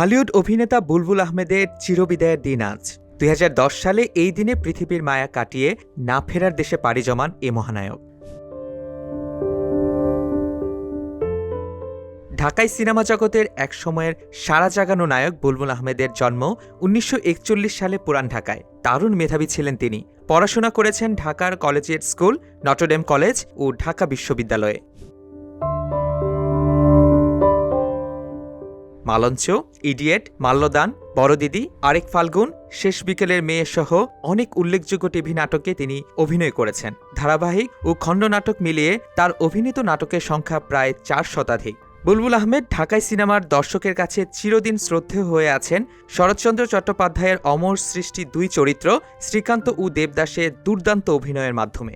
ঢালিউড অভিনেতা বুলবুল আহমেদের চিরবিদায়ের দিন আজ। দুই হাজার দশ সালে এই দিনে পৃথিবীর মায়া কাটিয়ে না ফেরার দেশে পাড়ি জমান এ মহানায়ক। ঢাকায় সিনেমা জগতের এক সময়ের সারা জাগানো নায়ক বুলবুল আহমেদের জন্ম উনিশশো একচল্লিশ সালে পুরান ঢাকায়। দারুণ মেধাবী ছিলেন তিনি। পড়াশোনা করেছেন ঢাকার collegiate school, Notre Dame college ও ঢাকা বিশ্ববিদ্যালয়ে। মালঞ্চ, ইডিয়েট, মাল্যদান, বড়দিদি, আরেক ফাল্গুন, শেষ বিকেলের মেয়ে সহ অনেক উল্লেখযোগ্য টিভি নাটকে তিনি অভিনয় করেছেন। ধারাবাহিক ও খণ্ড নাটক মিলিয়ে তার অভিনীত নাটকের সংখ্যা প্রায় চার শতাধিক। বুলবুল আহমেদ ঢাকাই সিনেমার দর্শকের কাছে চিরদিন শ্রদ্ধেয় হয়ে আছেন শরৎচন্দ্র চট্টোপাধ্যায়ের অমর সৃষ্টি দুই চরিত্র, শ্রীকান্ত ও দেবদাসের দুর্দান্ত অভিনয়ের মাধ্যমে।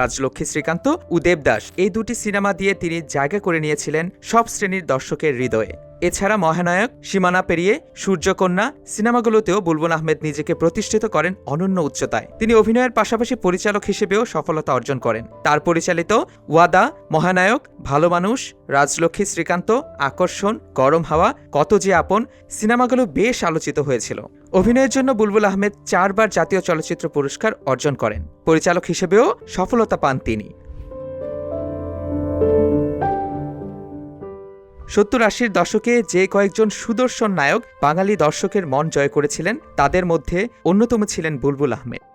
রাজলক্ষ্মী শ্রীকান্ত ও দেবদাস। এই দুটি সিনেমা দিয়ে তিনি জায়গা করে নিয়েছিলেন সব শ্রেণির দর্শকের হৃদয়ে। এছাড়া মহানায়ক সীমানা পেরিয়ে সূর্যকন্যা সিনেমাগুলোতেও বুলবুল আহমেদ নিজেকে প্রতিষ্ঠিত করেন অনন্য উচ্চতায়। তিনি অভিনয়ের পাশাপাশি পরিচালক হিসেবেও সফলতা অর্জন করেন। তার পরিচালিত ওয়াদা, মহানায়ক, ভালো মানুষ, রাজলক্ষ্মী শ্রীকান্ত, আকর্ষণ, গরম হাওয়া, কত যে আপন, সিনেমাগুলো বেশ আলোচিত হয়েছিল। অভিনয়ের জন্য বুলবুল আহমেদ চারবার জাতীয় চলচ্চিত্র পুরস্কার অর্জন করেন। পরিচালক হিসেবেও সফলতা পান তিনি। সত্তর আশির দশকে যে কয়েকজন সুদর্শন নায়ক বাঙালি দর্শকের মন জয় করেছিলেন, তাদের মধ্যে অন্যতম ছিলেন বুলবুল আহমেদ।